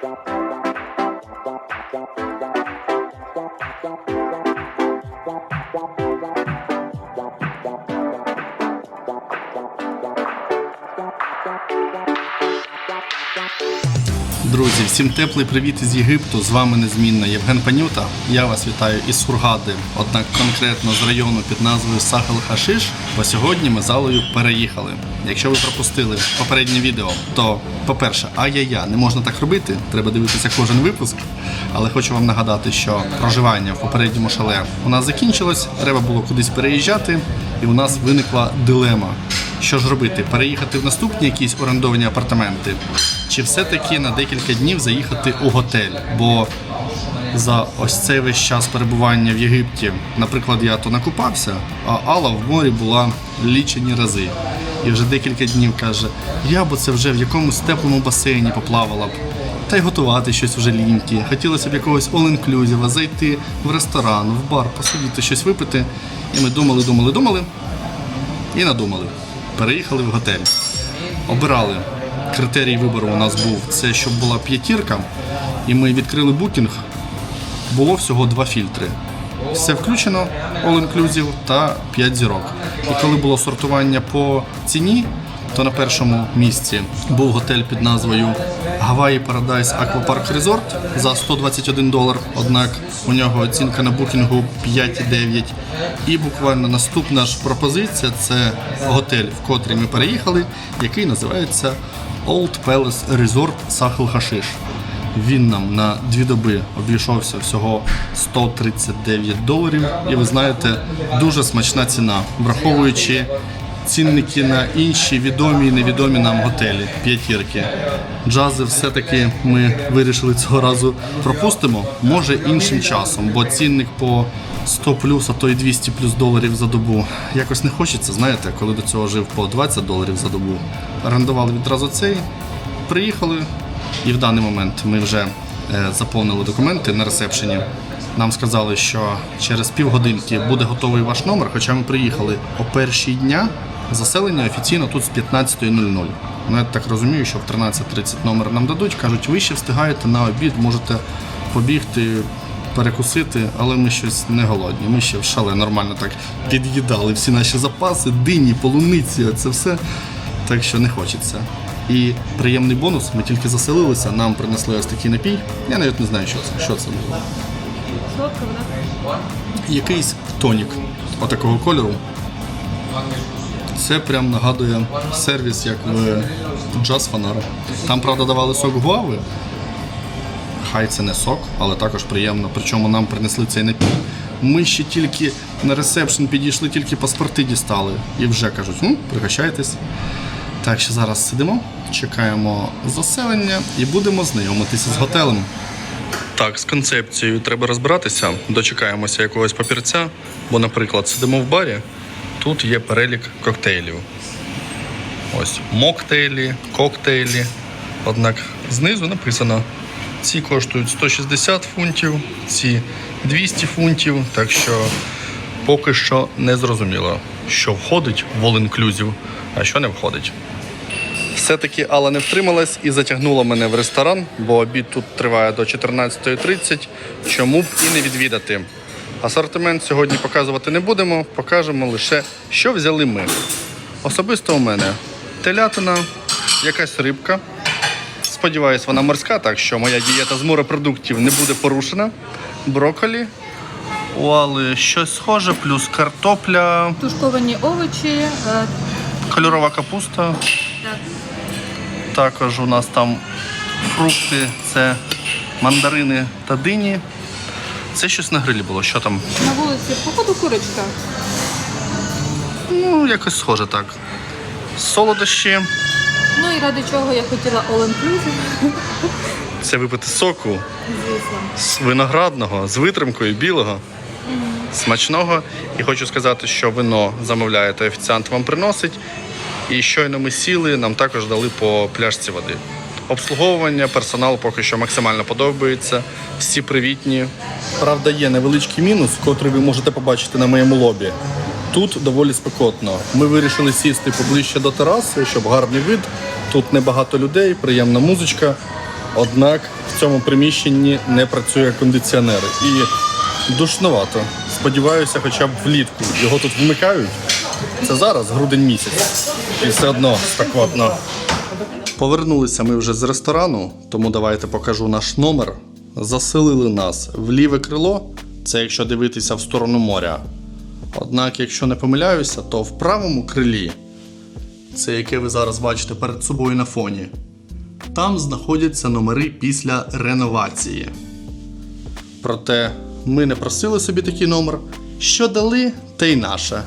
Thank you. Друзі, всім теплий привіт із Єгипту. З вами незмінно Євген Панюта. Я вас вітаю із Сургади, однак конкретно з району під назвою Сахел Хашиш. Бо сьогодні ми залою переїхали. Якщо ви пропустили попереднє відео, то по-перше, ай-я-я, не можна так робити. Треба дивитися кожен випуск. Але хочу вам нагадати, що проживання в попередньому шале у нас закінчилось. Треба було кудись переїжджати, і у нас виникла дилема. Що ж робити? Переїхати в наступні якісь орендовані апартаменти, чи все-таки на декілька днів заїхати у готель? Бо за ось цей весь час перебування в Єгипті, наприклад, я то накупався, а Алла в морі була лічені рази. І вже декілька днів каже: я б це вже в якомусь теплому басейні поплавала б. Та й готувати щось вже ліньки. Хотілося б якогось all-inclusive, зайти в ресторан, в бар, посидіти, щось випити. І ми думали, думали, думали і надумали. Переїхали в готель. Обирали. Критерій вибору у нас був це, щоб була п'ятірка, і ми відкрили букінг. Було всього два фільтри. Все включено, all inclusive та 5 зірок. І коли було сортування по ціні, то на першому місці був готель під назвою Hawaii Paradise Aquapark Resort за 121 долар. Однак у нього оцінка на букінгу 5,9. І буквально наступна ж пропозиція це готель, в котрий ми переїхали, який називається Old Palace Resort Sahel Hashish. Він нам на дві доби обійшовся всього 139 доларів. І ви знаєте, дуже смачна ціна, враховуючи цінники на інші відомі і невідомі нам готелі, п'ятірки. Джази все-таки ми вирішили цього разу пропустимо. Може іншим часом, бо цінник по 100 плюс, а то й 200 плюс доларів за добу. Якось не хочеться, знаєте, коли до цього жив по 20 доларів за добу. Орендували відразу цей, приїхали, і в даний момент ми вже е, заповнили документи на ресепшені. Нам сказали, що через півгодинки буде готовий ваш номер, хоча ми приїхали о першій дня. Заселення офіційно тут з 15.00. Ну, я так розумію, що в 13.30 номер нам дадуть. Кажуть, ви ще встигаєте на обід, можете побігти, перекусити, але ми щось не голодні. Ми ще в шале нормально так під'їдали всі наші запаси, дині, полуниці, це все. Так що не хочеться. І приємний бонус, ми тільки заселилися, нам принесли ось такий напій. Я навіть не знаю, що це. Що це було. Солодка вода. Якийсь тонік отакого кольору. Це прям нагадує сервіс, як в Джаз Фанара. Там, правда, давали сок гуави. Хай це не сок, але також приємно. Причому нам принесли цей напій. Ми ще тільки на ресепшн підійшли, тільки паспорти дістали. І вже кажуть, ну, пригощайтесь. Так що зараз сидимо, чекаємо заселення і будемо знайомитися з готелем. Так, з концепцією треба розбиратися. Дочекаємося якогось папірця, бо, наприклад, сидимо в барі, тут є перелік коктейлів. Ось моктейлі, коктейлі. Однак знизу написано: ці коштують 160 фунтів, ці 200 фунтів. Так що поки що не зрозуміло, що входить в all inclusive, а що не входить. Все-таки Алла не втрималась і затягнула мене в ресторан, бо обід тут триває до 14.30. Чому б і не відвідати? Асортимент сьогодні показувати не будемо, покажемо лише, що взяли ми. Особисто у мене телятина, якась рибка. Сподіваюсь, вона морська, так що моя дієта з морепродуктів не буде порушена. Брокколі. У Алли щось схоже, плюс картопля, Тушковані овочі. е, кольорова капуста. Так. Також у нас там фрукти, це мандарини та дині. Це щось на грилі було. Що там? На вулиці, походу, курочка. Ну, якось схоже так. Солодощі. Ну і ради чого я хотіла all inclusive, Це випити соку звісно. з виноградного, з витримкою білого. Смачного. І хочу сказати, що вино замовляєте, офіціант вам приносить. І щойно ми сіли, нам також дали по пляшці води. Обслуговування, персонал поки що максимально подобається. Всі привітні. Правда, є невеличкий мінус, котрий ви можете побачити на моєму лобі. Тут доволі спекотно. Ми вирішили сісти поближче до тераси, щоб гарний вид. Тут небагато людей, приємна музичка. Однак в цьому приміщенні не працює кондиціонер. І душновато. Сподіваюся, хоча б влітку його тут вмикають. Це зараз грудень місяць. І все одно спекотно. Повернулися ми вже з ресторану, тому давайте покажу наш номер. Заселили нас в ліве крило, це якщо дивитися в сторону моря. Однак, якщо не помиляюся, то в правому крилі, це яке ви зараз бачите перед собою на фоні, там знаходяться номери після реновації. Проте ми не просили собі такий номер. Що дали, те й наше.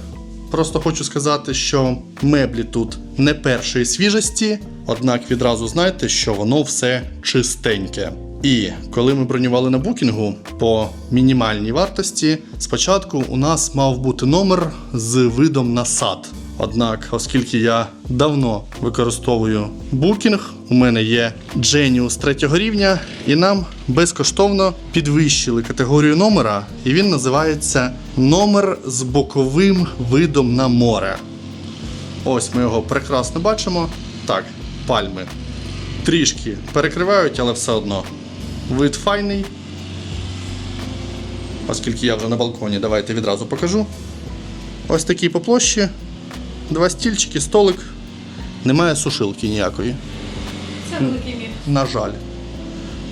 Просто хочу сказати, що меблі тут не першої свіжості, однак відразу знайте, що воно все чистеньке. І коли ми бронювали на букінгу по мінімальній вартості, спочатку у нас мав бути номер з видом на сад. Однак, оскільки я давно використовую букінг, у мене є Genius третього рівня, і нам безкоштовно підвищили категорію номера, і він називається номер з боковим видом на море. Ось ми його прекрасно бачимо. Так, пальми. Трішки перекривають, але все одно. Вид файний. Оскільки я вже на балконі, давайте відразу покажу. Ось такий по площі. Два стільчики, столик. Немає сушилки ніякої. Це великий міф. На жаль.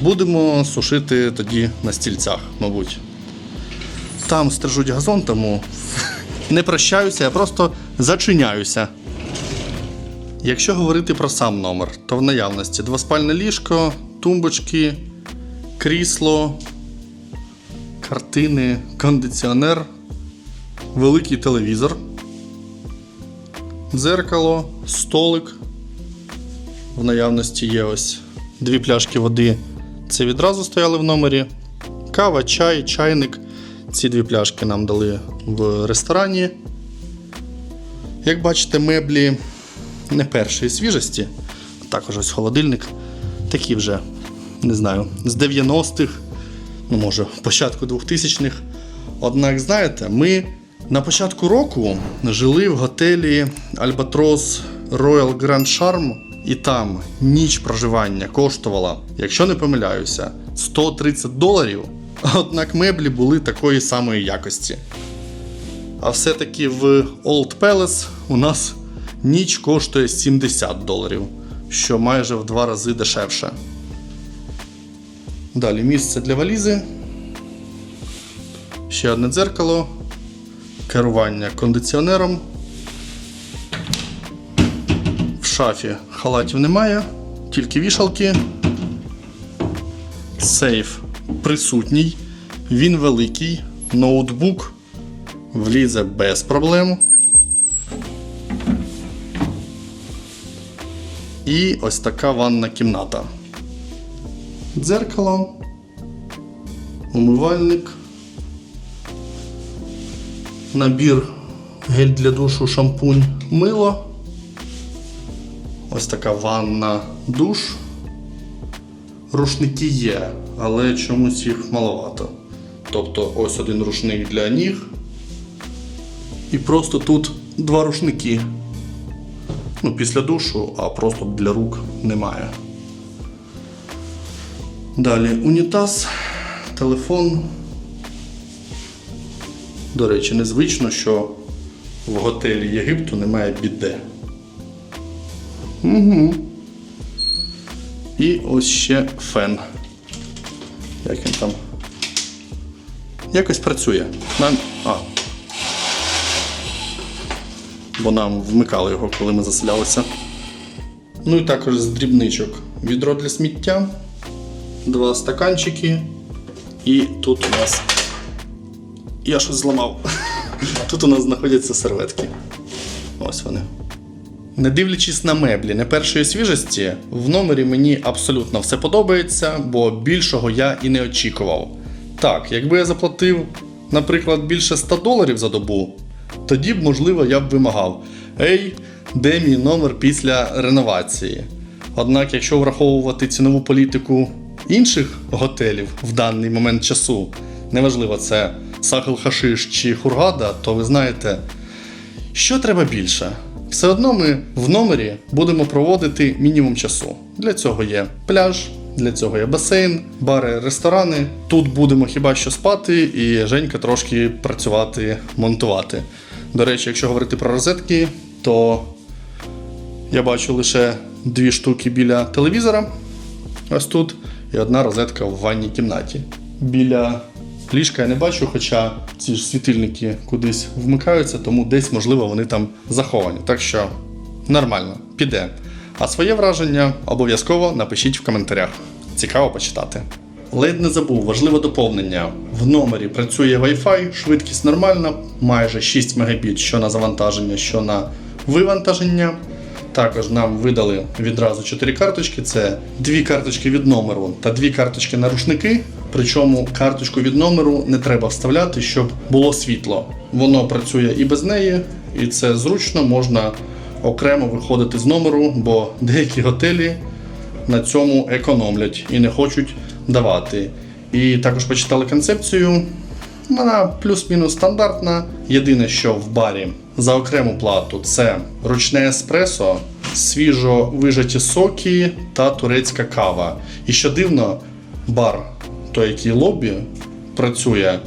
Будемо сушити тоді на стільцях, мабуть. Там стрижуть газон, тому не прощаюся, я просто зачиняюся. Якщо говорити про сам номер, то в наявності двоспальне ліжко, тумбочки, крісло, картини, кондиціонер, великий телевізор, дзеркало, столик. В наявності є ось дві пляшки води. Це відразу стояли в номері. Кава, чай, чайник. Ці дві пляшки нам дали в ресторані. Як бачите, меблі не першої свіжості. Також ось холодильник. Такі вже, не знаю, з 90-х, ну може, початку 2000-х. Однак, знаєте, ми на початку року жили в готелі Albatross Royal Grand Charm, і там ніч проживання коштувала, якщо не помиляюся, 130 доларів. Однак меблі були такої самої якості. А все-таки в Old Palace у нас ніч коштує 70 доларів, що майже в два рази дешевше. Далі місце для валізи. Ще одне дзеркало. Керування кондиціонером. В шафі халатів немає, тільки вішалки. Сейф присутній. Він великий. Ноутбук влізе без проблем. І ось така ванна кімната. Дзеркало, умивальник, набір гель для душу, шампунь, мило. Ось така ванна душ. Рушники є, але чомусь їх маловато. Тобто ось один рушник для ніг. І просто тут два рушники. Ну, після душу, а просто для рук немає. Далі унітаз, телефон. До речі, незвично, що в готелі Єгипту немає біде. Угу. І ось ще фен. Як він там? Якось працює. Нам. А. Бо нам вмикали його, коли ми заселялися. Ну і також з дрібничок. Відро для сміття, два стаканчики. І тут у нас. Я щось зламав. Тут у нас знаходяться серветки. Ось вони. Не дивлячись на меблі не першої свіжості, в номері мені абсолютно все подобається, бо більшого я і не очікував. Так, якби я заплатив, наприклад, більше 100 доларів за добу, тоді б, можливо, я б вимагав: Ей, де мій номер після реновації? Однак, якщо враховувати цінову політику інших готелів в даний момент часу, неважливо, це Сахел Хашиш чи Хургада, то ви знаєте, що треба більше? Все одно ми в номері будемо проводити мінімум часу. Для цього є пляж, Для цього є басейн, бари, ресторани. Тут будемо хіба що спати, і Женька трошки працювати, монтувати. До речі, якщо говорити про розетки, то я бачу лише дві штуки біля телевізора. Ось тут, і одна розетка в ванній кімнаті. Біля ліжка я не бачу, хоча ці ж світильники кудись вмикаються, тому десь, можливо, вони там заховані. Так що нормально, піде. А своє враження обов'язково напишіть в коментарях. Цікаво почитати. Ледь не забув, важливе доповнення. В номері працює Wi-Fi, швидкість нормальна, майже 6 Мбіт що на завантаження, що на вивантаження. Також нам видали відразу 4 карточки: це дві карточки від номеру та дві карточки на рушники. Причому карточку від номеру не треба вставляти, щоб було світло. Воно працює і без неї, і це зручно, можна окремо виходити з номеру, бо деякі готелі на цьому економлять і не хочуть давати. І також почитали концепцію. Вона плюс-мінус стандартна. Єдине, що в барі за окрему плату це ручне еспресо, свіжо вижаті соки та турецька кава. І що дивно, бар, той, який лобі, працює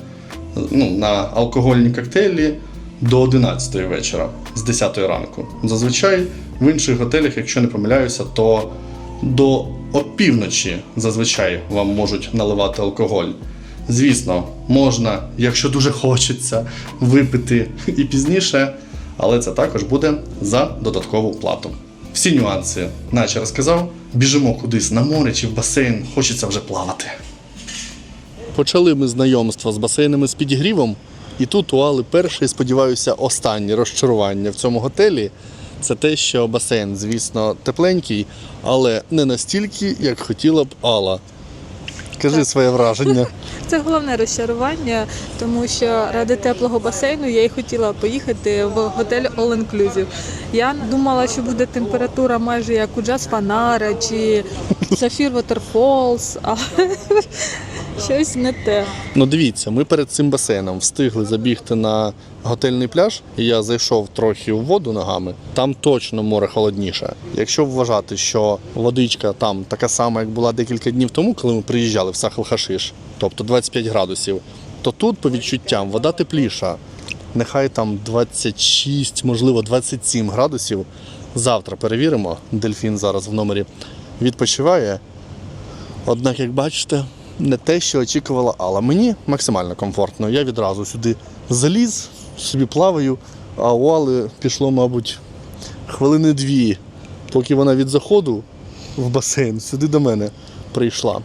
ну, на алкогольні коктейлі до 11 вечора, з 10 ранку. Зазвичай в інших готелях, якщо не помиляюся, то до опівночі зазвичай вам можуть наливати алкоголь. Звісно, можна, якщо дуже хочеться, випити і пізніше, але це також буде за додаткову плату. Всі нюанси, наче розказав, біжимо кудись на море чи в басейн, хочеться вже плавати. Почали ми знайомство з басейнами з підігрівом, і тут у Али перше, і сподіваюся, останнє розчарування в цьому готелі. Це те, що басейн, звісно, тепленький, але не настільки, як хотіла б Алла. Кажи своє враження. Це головне розчарування, тому що ради теплого басейну я й хотіла поїхати в готель All Inclusive. Я думала, що буде температура майже як у Джаз Фанара чи Сафір Waterfalls, але щось не те. Ну дивіться, ми перед цим басейном встигли забігти на готельний пляж, і я зайшов трохи у воду ногами. Там точно море холодніше. Якщо вважати, що водичка там така сама, як була декілька днів тому, коли ми приїжджали в Сахал-Хашиш, тобто 25 градусів, то тут, по відчуттям, вода тепліша. Нехай там 26, можливо, 27 градусів. Завтра перевіримо. Дельфін зараз в номері відпочиває. Однак, як бачите, не те, що очікувала Алла. Мені максимально комфортно. Я відразу сюди заліз, собі плаваю, а у Алли пішло, мабуть, хвилини дві, поки вона від заходу в басейн сюди до мене прийшла.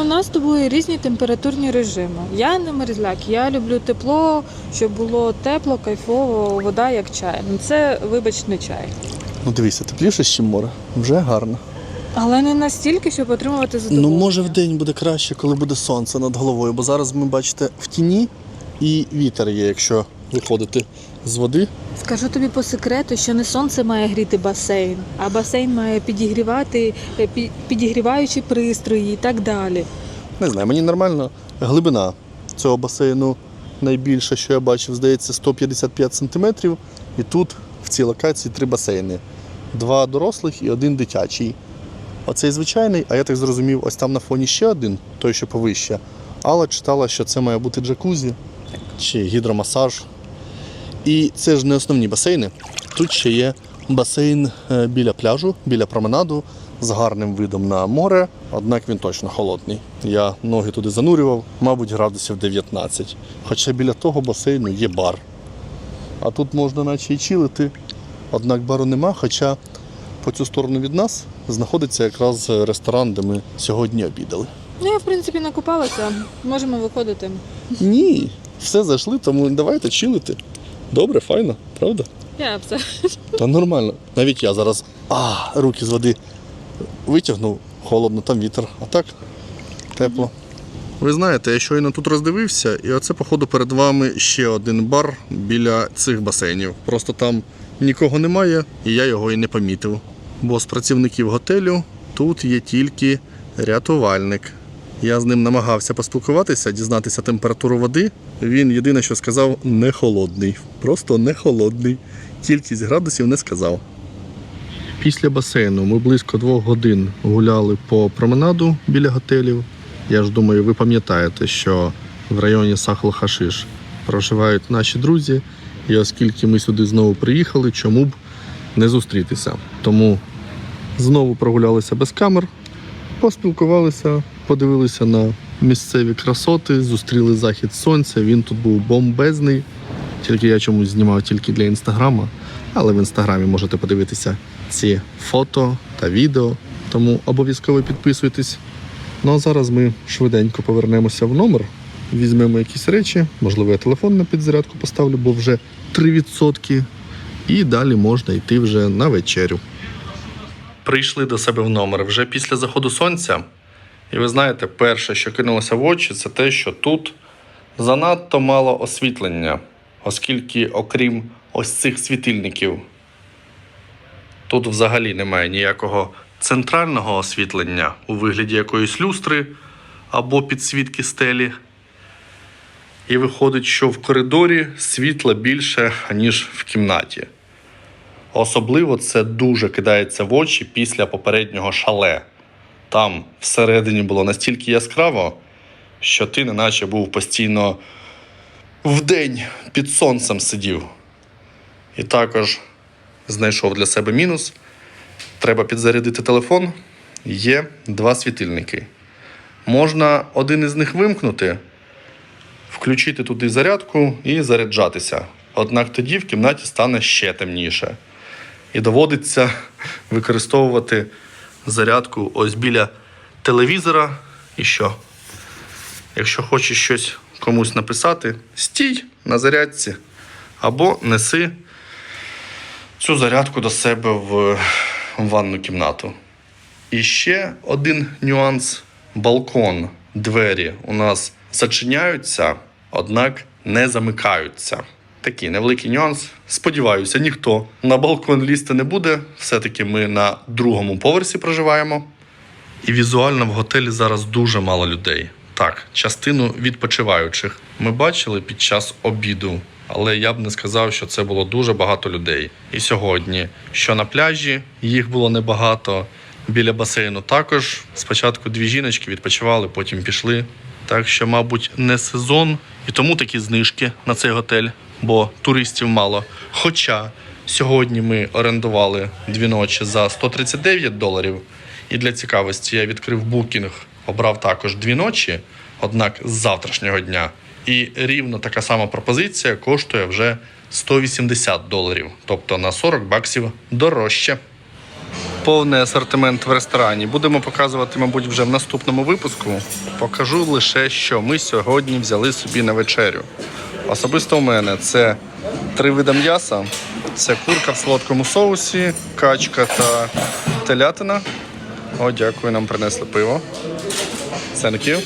У нас з тобою різні температурні режими. Я не мерзляк, я люблю тепло, щоб було тепло, кайфово, вода як чай. Ну, Це, вибач, не чай. Ну дивися, тепліше, ніж море. Вже гарно. Але не настільки, щоб отримувати задоволення. Ну, може, в день буде краще, коли буде сонце над головою, бо зараз ми бачите в тіні і вітер є, якщо виходити з води. Скажу тобі по секрету, що не сонце має гріти басейн, а басейн має підігрівати е, підігріваючі пристрої і так далі. Не знаю, мені нормально. Глибина цього басейну найбільша, що я бачив, здається, 155 сантиметрів. І тут в цій локації три басейни: два дорослих і один дитячий. Оцей звичайний, а я так зрозумів, ось там на фоні ще один, той, що повище. Алла читала, що це має бути джакузі чи гідромасаж. І це ж не основні басейни. Тут ще є басейн е, біля пляжу, біля променаду з гарним видом на море, однак він точно холодний. Я ноги туди занурював, мабуть, градусів 19. Хоча біля того басейну є бар. А тут можна наче і чилити, однак бару нема, хоча по цю сторону від нас знаходиться якраз ресторан, де ми сьогодні обідали. Ну, я, в принципі, накупалася, можемо виходити. Ні, все зайшли, тому давайте чилити. Добре, файно, правда? Я все. Та нормально. Навіть я зараз а, руки з води витягнув, холодно, там вітер, а так тепло. Ви знаєте, я щойно тут роздивився, і оце, походу, перед вами ще один бар біля цих басейнів. Просто там нікого немає, і я його і не помітив. Бо з працівників готелю тут є тільки рятувальник. Я з ним намагався поспілкуватися, дізнатися температуру води. Він єдине, що сказав, не холодний. Просто не холодний. Кількість градусів не сказав. Після басейну ми близько двох годин гуляли по променаду біля готелів. Я ж думаю, ви пам'ятаєте, що в районі Сахал-Хашиш проживають наші друзі. І оскільки ми сюди знову приїхали, чому б не зустрітися? Тому знову прогулялися без камер, поспілкувалися, подивилися на місцеві красоти, зустріли захід сонця. Він тут був бомбезний. Тільки я чомусь знімав тільки для інстаграма, але в інстаграмі можете подивитися ці фото та відео. Тому обов'язково підписуйтесь. Ну а зараз ми швиденько повернемося в номер, візьмемо якісь речі, можливо, я телефон на підзарядку поставлю, бо вже 3%. І далі можна йти вже на вечерю. Прийшли до себе в номер вже після заходу сонця. І ви знаєте, перше, що кинулося в очі, це те, що тут занадто мало освітлення, оскільки, окрім ось цих світильників, тут взагалі немає ніякого центрального освітлення у вигляді якоїсь люстри або підсвітки стелі. І виходить, що в коридорі світла більше, ніж в кімнаті. Особливо це дуже кидається в очі після попереднього шале. Там всередині було настільки яскраво, що ти неначе був постійно вдень під сонцем сидів. І також знайшов для себе мінус. Треба підзарядити телефон. Є два світильники. Можна один із них вимкнути, включити туди зарядку і заряджатися. Однак тоді в кімнаті стане ще темніше. І доводиться використовувати зарядку ось біля телевізора. І що? Якщо хочеш щось комусь написати, стій на зарядці або неси цю зарядку до себе в ванну кімнату. І ще один нюанс: балкон, двері у нас зачиняються, однак не замикаються. Такий невеликий нюанс. Сподіваюся, ніхто на балкон лізти не буде. Все-таки ми на другому поверсі проживаємо. І візуально в готелі зараз дуже мало людей. Так, частину відпочиваючих ми бачили під час обіду, але я б не сказав, що це було дуже багато людей. І сьогодні, що на пляжі, їх було небагато. Біля басейну також спочатку дві жіночки відпочивали, потім пішли. Так що, мабуть, не сезон, і тому такі знижки на цей готель, бо туристів мало. Хоча сьогодні ми орендували дві ночі за 139 доларів. І для цікавості я відкрив букінг, обрав також дві ночі, однак з завтрашнього дня. І рівно така сама пропозиція коштує вже 180 доларів, тобто на 40 баксів дорожче. Повний асортимент в ресторані будемо показувати, мабуть, вже в наступному випуску. Покажу лише, що ми сьогодні взяли собі на вечерю. Особисто у мене це три види м'яса: це курка в солодкому соусі, качка та телятина. О, дякую, нам принесли пиво. Thank you.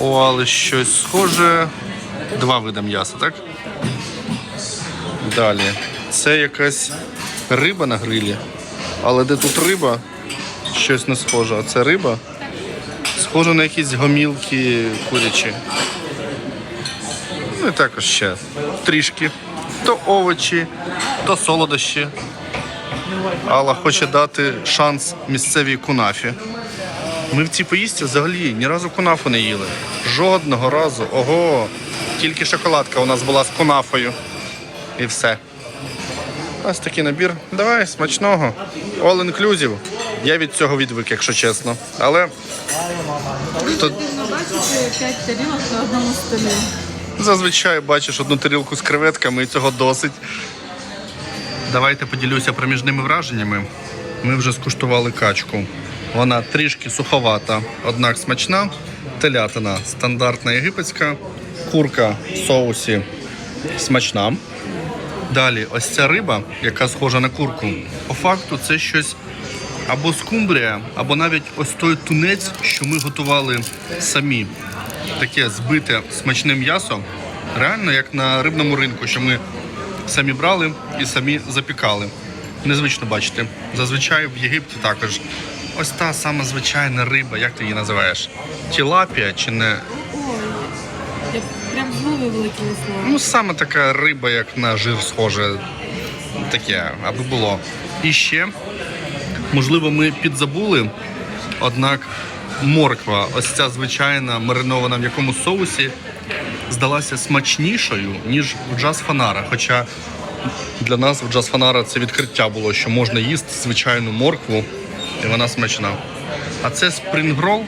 О, але щось схоже. Два види м'яса, так? Далі. Це якась риба на грилі. Але де тут риба, щось не схоже. А це риба. Схоже на якісь гомілки курячі. Ну і також ще трішки. То овочі, то солодощі. Алла хоче дати шанс місцевій кунафі. Ми в цій поїздці взагалі ні разу кунафу не їли. Жодного разу. Ого. Тільки шоколадка у нас була з кунафою. І все. Ось такий набір. Давай, смачного. All inclusive. Я від цього відвик, якщо чесно. Але Бачите, п'ять тарілок на одному столі. Зазвичай бачиш одну тарілку з креветками і цього досить. Давайте поділюся проміжними враженнями. Ми вже скуштували качку. Вона трішки суховата, однак смачна. Телятина стандартна єгипетська, курка в соусі смачна. Далі, ось ця риба, яка схожа на курку. По факту, це щось або скумбрія, або навіть ось той тунець, що ми готували самі. Таке збите смачне м'ясо. Реально, як на рибному ринку, що ми самі брали і самі запікали. Незвично бачити. Зазвичай в Єгипті також. Ось та сама звичайна риба, як ти її називаєш? Тілапія чи не? Я прям з голови вилетіло слово. Ну, саме така риба, як на жир схоже. Таке, аби було. І ще, можливо, ми підзабули, однак морква, ось ця звичайна маринована в якомусь соусі, здалася смачнішою, ніж в джаз фанара. Хоча для нас в джаз фанара це відкриття було, що можна їсти звичайну моркву, і вона смачна. А це спрінгрол.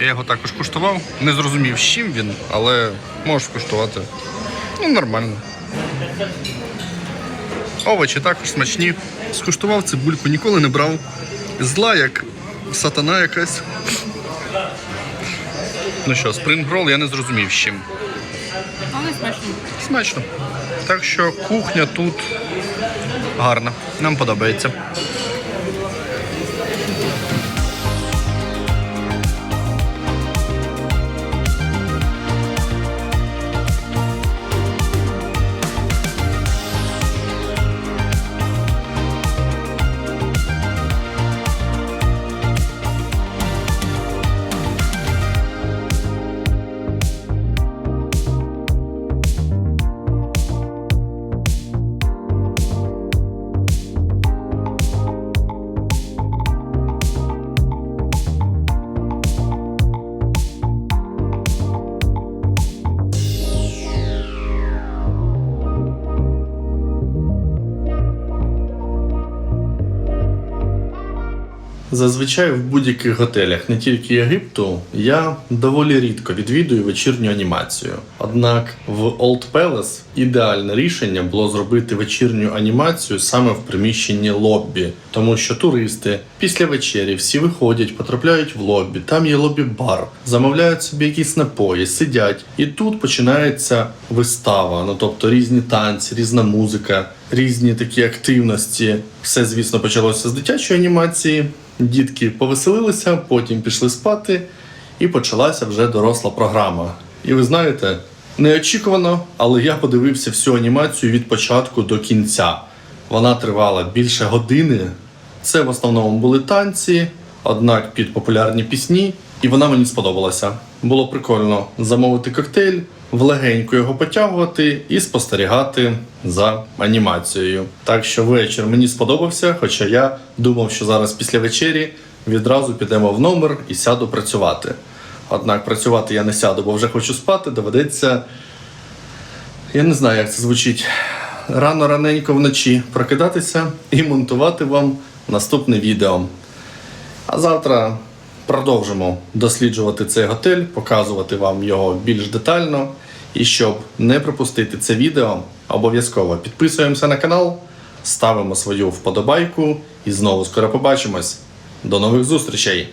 Я його також куштував. Не зрозумів, з чим він, але можеш куштувати. Ну, нормально. Овочі також смачні. Скуштував цибульку, ніколи не брав. Зла, як сатана якась. Ну що, спрінгрол я не зрозумів з чим. Але смачно. Смачно. Так що кухня тут гарна. Нам подобається. Зазвичай в будь-яких готелях, не тільки Єгипту, я доволі рідко відвідую вечірню анімацію. Однак в Old Palace ідеальне рішення було зробити вечірню анімацію саме в приміщенні лоббі, тому що туристи після вечері всі виходять, потрапляють в лоббі, там є лобі-бар, замовляють собі якісь напої, сидять, і тут починається вистава. Ну тобто різні танці, різна музика, різні такі активності. Все, звісно, почалося з дитячої анімації. Дітки повеселилися, потім пішли спати, і почалася вже доросла програма. І ви знаєте, неочікувано, але я подивився всю анімацію від початку до кінця. Вона тривала більше години. Це в основному були танці, однак під популярні пісні, і вона мені сподобалася. Було прикольно замовити коктейль, влегенько його потягувати і спостерігати за анімацією. Так що вечір мені сподобався, хоча я думав, що зараз після вечері відразу підемо в номер і сяду працювати. Однак працювати я не сяду, бо вже хочу спати, доведеться. Я не знаю, як це звучить. Рано раненько вночі прокидатися і монтувати вам наступне відео. А завтра продовжимо досліджувати цей готель, показувати вам його більш детально. І щоб не пропустити це відео, обов'язково підписуємося на канал, ставимо свою вподобайку і знову скоро побачимось. До нових зустрічей!